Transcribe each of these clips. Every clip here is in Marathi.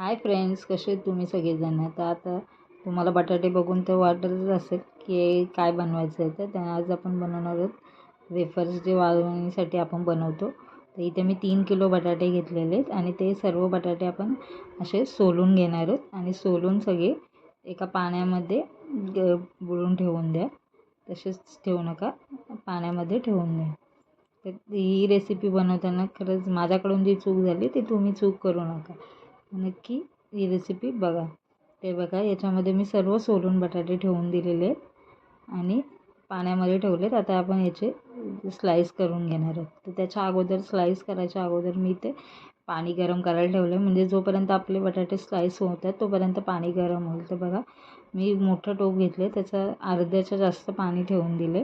हाय फ्रेंड्स कसे आहेत तुम्ही सगळेजण? तर आता तुम्हाला बटाटे बघून तर वाटतच असेल की काय बनवायचं आहे तर त्या आज आपण बनवणार आहोत. वेफर्स जे वाळवणीसाठी आपण बनवतो. तर इथे मी तीन किलो बटाटे घेतलेले आहेत आणि ते सर्व बटाटे आपण असे सोलून घेणार आहोत. आणि सोलून सगळे एका पाण्यामध्ये बुडून ठेवून द्या. तसेच ठेवू नका. पाण्यामध्ये ठेवून द्या. तर ही रेसिपी बनवताना खरंच माझ्याकडून जी चूक झाली ती तुम्ही चूक करू नका. नक्की ही रेसिपी बघा. ते बघा याच्यामध्ये मी सर्व सोलून बटाटे ठेवून दिलेले आहेत आणि पाण्यामध्ये ठेवलेत. आता आपण याचे स्लाईस करून घेणार आहोत. तर त्याच्या अगोदर स्लाईस करायच्या अगोदर मी ते पाणी गरम करायला ठेवलं आहे म्हणजे जोपर्यंत आपले बटाटे स्लाईस होतात तोपर्यंत पाणी गरम होईल. तर बघा मी मोठं टोप घेतले त्याचं अर्ध्याच्या जास्त पाणी ठेवून दिले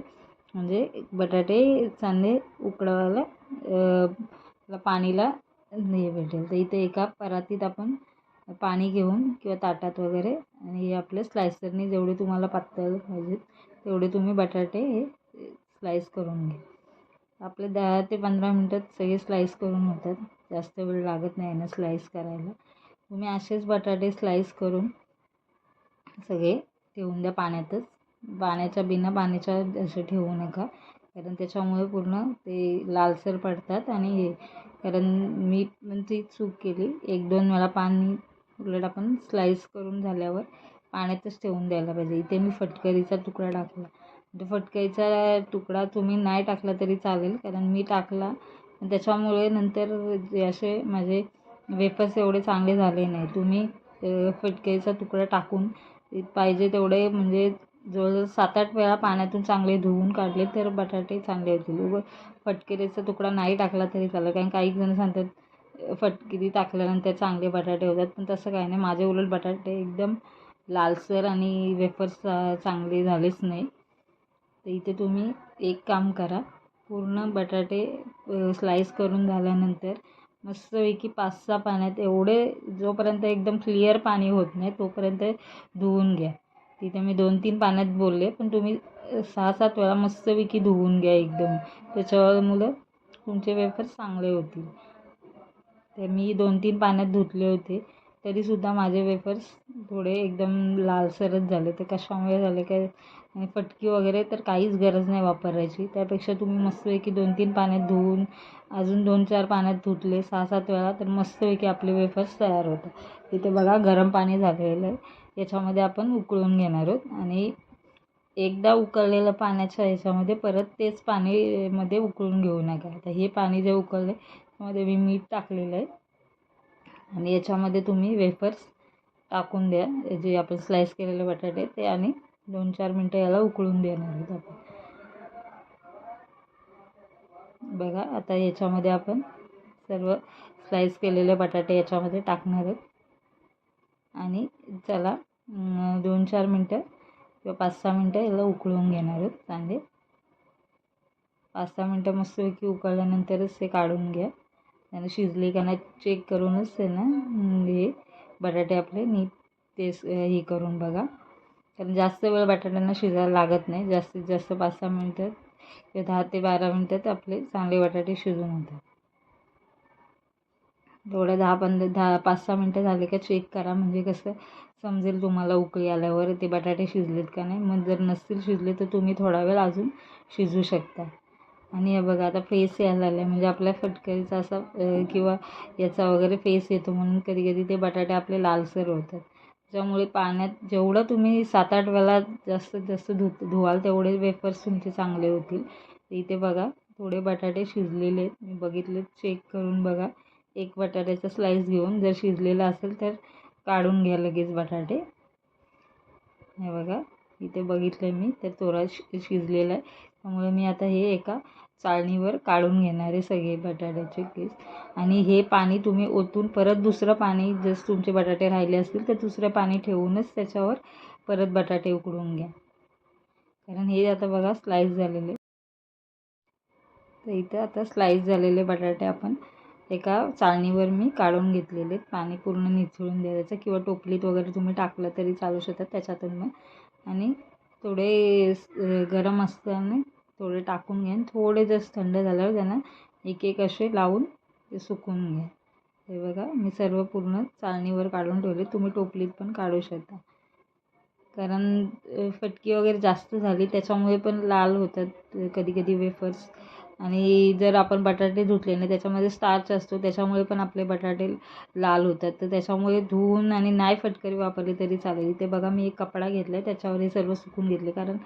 म्हणजे बटाटे चांगले उकळवायला पाणीला हे भेटेल. तर इथे एका परातीत आपण पाणी घेऊन किंवा ताटात वगैरे आणि हे आपल्या स्लायसरने जेवढे तुम्हाला पातळ पाहिजेत तेवढे तुम्ही बटाटे हे स्लाईस करून घ्या. आपले दहा ते पंधरा मिनटात सगळे स्लाईस करून होतात. जास्त वेळ लागत नाही ना स्लाईस करायला. तुम्ही असेच बटाटे स्लाईस करून सगळे ठेवून द्या पाण्यातच. पाण्याच्या बिना पाण्याच्या असे ठेवू नका. कारण त्याच्यामुळे पूर्ण ते लालसर पडतात आणि हे कारण मी पण ती चूक केली. एक दोन वेळा पाणी उलट आपण स्लाईस करून झाल्यावर पाण्यातच ठेवून द्यायला पाहिजे. इथे मी फटकरीचा तुकडा टाकला. तर फटकरीचा तुकडा तुम्ही नाही टाकला तरी चालेल कारण मी टाकला. त्याच्यामुळे नंतर जे असे माझे वेफर्स एवढे चांगले झाले नाही. तुम्ही फटकरीचा तुकडा टाकून पाहिजे तेवढे म्हणजे जवळजवळ सात आठ वेळा पाण्यातून चांगले धुवून काढले तर बटाटे चांगले होतील. उगं फटकिरीचा तुकडा नाही टाकला तरी चालेल कारण काही जण सांगतात फटकिरी टाकल्यानंतर चांगले बटाटे होतात. पण तसं काही नाही. माझे उलट बटाटे एकदम लालसर आणि वेफर्स चांगले झालेच नाही. तर इथे तुम्ही एक काम करा. पूर्ण बटाटे स्लाईस करून झाल्यानंतर मस्तपैकी पाच सहा पाण्यात एवढे जोपर्यंत एकदम क्लिअर पाणी होत नाही तोपर्यंत धुवून घ्या. तिथे मी दोन तीन पाण्यात बोलले पण तुम्ही सहा सात वेळा मस्तपैकी धुवून घ्या एकदम. त्याच्यावर मुलं तुमचे वेफर्स चांगले होतील. ते मी दोन तीन पाण्यात धुतले होते. तरीसुद्धा माझे वेफर्स थोडे एकदम लालसरच झाले. ते कशामुळे झाले काय? आणि फटकी वगैरे तर काहीच गरज नाही वापरायची. त्यापेक्षा तुम्ही मस्तपैकी दोन तीन पाण्यात धुवून अजून दोन चार पाण्यात धुतले सहा सात वेळा तर मस्तपैकी आपले वेफर्स तयार होतात. तिथे बघा गरम पाणी झालेलं आहे. याच्यामध्ये आपण उकळून घेणार आहोत. आणि एकदा उकळलेलं पाण्याच्या ह्याच्यामध्ये परत तेच पाणीमध्ये उकळून घेऊ नका. आता हे पाणी जे उकळलं आहे त्यामध्ये मी मीठ टाकलेलं आहे. आणि याच्यामध्ये तुम्ही वेफर्स टाकून द्या. जे आपण स्लाईस केलेले बटाटे ते आणि दोन चार मिनटं याला उकळून देणार आहोत आपण. बघा आता याच्यामध्ये आपण सर्व स्लाईस केलेले बटाटे याच्यामध्ये टाकणार आहोत. आणि चला दोन चार मिनटं किंवा पाच सहा मिनटं याला उकळून घेणार आहोत कांदे. पाच सहा मिनटं मस्तपैकी उकळल्यानंतरच ते काढून घ्या. त्यानं शिजले का नाही चेक करूनच त्यांना हे बटाटे आपले नीट ते हे करून बघा. कारण जास्त वेळ बटाट्यांना शिजायला लागत नाही. जास्तीत जास्त पाच सहा मिनटं किंवा दहा ते बारा मिनटात आपले चांगले बटाटे शिजून होतात. थोडं दहा पंधरा दहा पाच सहा मिनटं झाले का चेक करा. म्हणजे कसं समजेल तुम्हाला उकळी आल्यावर ते बटाटे शिजलेत का नाही. मग जर नसतील शिजले तर तुम्ही थोडा वेळ अजून शिजू शकता. आणि हे बघा आता फेस यायला लागला आहे म्हणजे आपल्या फटकरीचा असा किंवा याचा वगैरे फेस येतो म्हणून कधी कधी ते बटाटे आपले लालसर होतात. त्यामुळे पाण्यात जेवढं तुम्ही सात आठ वेळा जास्तीत जास्त धु धुवाल तेवढे वेफर्स तुमचे चांगले होतील. इथे बघा थोडे बटाटे शिजलेले आहेत. मी बघितले चेक करून बघा. एक बटाट्याचा स्लाईस घेऊन जर शिजलेला असेल तर काढून घ्या लगेच बटाटे. हे बघा इथे बघितलं मी तर थोडा शि शिजलेला आहे. त्यामुळे मी आता हे एका चाळणीवर काढून घेणार आहे सगळे बटाट्याचे केस आणि हे पाणी तुम्ही ओतून परत दुसरं पाणी जर तुमचे बटाटे राहिले असतील तर दुसरं पाणी ठेवूनच त्याच्यावर परत बटाटे उकडून घ्या. कारण हे आता बघा स्लाईस झालेले. तर इथं आता स्लाईस झालेले बटाटे आपण एका चाळणीवर मी काढून घेतलेले. पाणी पूर्ण निचळून द्यायचं किंवा टोपलीत वगैरे तुम्ही टाकलं तरी चालू शकतात त्याच्यातून मग. आणि थोडे गरम असताना थोडे टाकून घ्या. थोडे जस्ट थंड झाल्यावर त्यांना एक एक असे लावून ते सुकून घ्या. हे बघा मी सर्व पूर्ण चाळणीवर काढून ठेवले. तुम्ही टोपलीत पण काढू शकता. कारण फटकी वगैरे जास्त झाली त्याच्यामुळे पण लाल होतात कधी कधी वेफर्स आणि जर आपण बटाटे धुतले ना त्याच्यामध्ये स्टार्च असतो त्याच्यामुळे पण आपले बटाटे लाल होतात. तर त्याच्यामुळे धुवून आणि नाही फटकरी वापरली तरी चालेल. इथे बघा मी एक कपडा घेतला आहे त्याच्यावर हे सर्व सुकून घेतले. कारण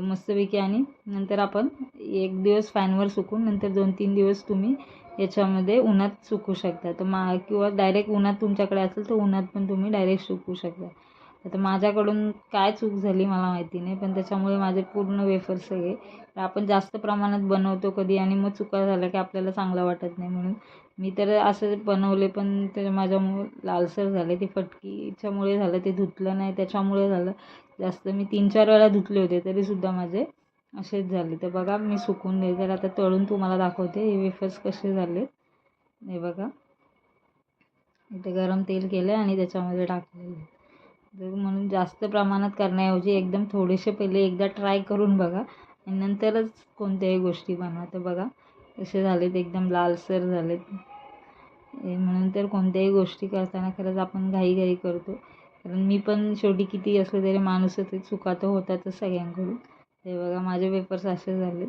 मस्तपैकी आणि नंतर आपण एक दिवस फॅनवर सुकून नंतर दोन तीन दिवस तुम्ही याच्यामध्ये उन्हात सुकू शकता. तर मा किंवा डायरेक्ट उन्हात तुमच्याकडे असेल तर उन्हात पण तुम्ही डायरेक्ट सुकू शकता. आता माझ्याकडून काय चूक झाली मला माहिती नाही पण त्याच्यामुळे माझे पूर्ण वेफर्स सगळे आपण जास्त प्रमाणात बनवतो कधी आणि मग चुका झाल्या की आपल्याला चांगलं वाटत नाही म्हणून. मी तर असं बनवले पण ते माझ्यामुळे लालसर झाले ते फटकीच्यामुळे झालं ते धुतलं नाही त्याच्यामुळे झालं. जास्त मी तीन चार वेळा धुतले होते तरीसुद्धा माझे असेच झाले. तर बघा मी सुकून दे तर आता तळून तुम्हाला दाखवते हे वेफर्स कसे झाले हे बघा. इथे गरम तेल केलं आणि त्याच्यामध्ये टाकलेले तर म्हणून जास्त प्रमाणात करण्याऐवजी एकदम थोडेसे पहिले एकदा ट्राय करून बघा. आणि नंतरच कोणत्याही गोष्टी बनवा. तर बघा कसे झालेत एकदम लालसर झालेत. म्हणून तर कोणत्याही गोष्टी करताना खरंच आपण घाईघाई करतो. कारण मी पण शेवटी किती असलं तरी माणूसच चुका तर होतातच सगळ्यांकडून. ते बघा माझे पेपर्स असे झाले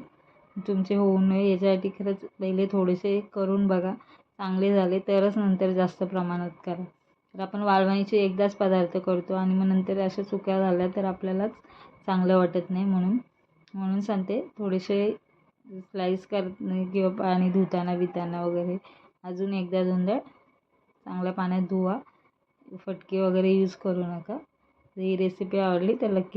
तुमचे होऊ नये याच्यासाठी खरंच पहिले थोडेसे करून बघा. चांगले झाले तरच नंतर जास्त प्रमाणात करा. तर आपण वाळवणीचे एकदाच पदार्थ करतो आणि मग नंतर अशा चुक्या झाल्या तर आपल्यालाच चांगलं वाटत नाही म्हणून. म्हणून सांगते थोडेसे स्लाईस कर किंवा पाणी धुताना बिताना वगैरे अजून एकदा दोनदा चांगल्या पाण्यात धुवा. फटके वगैरे यूज करू नका. ही रेसिपी आवडली तर नक्की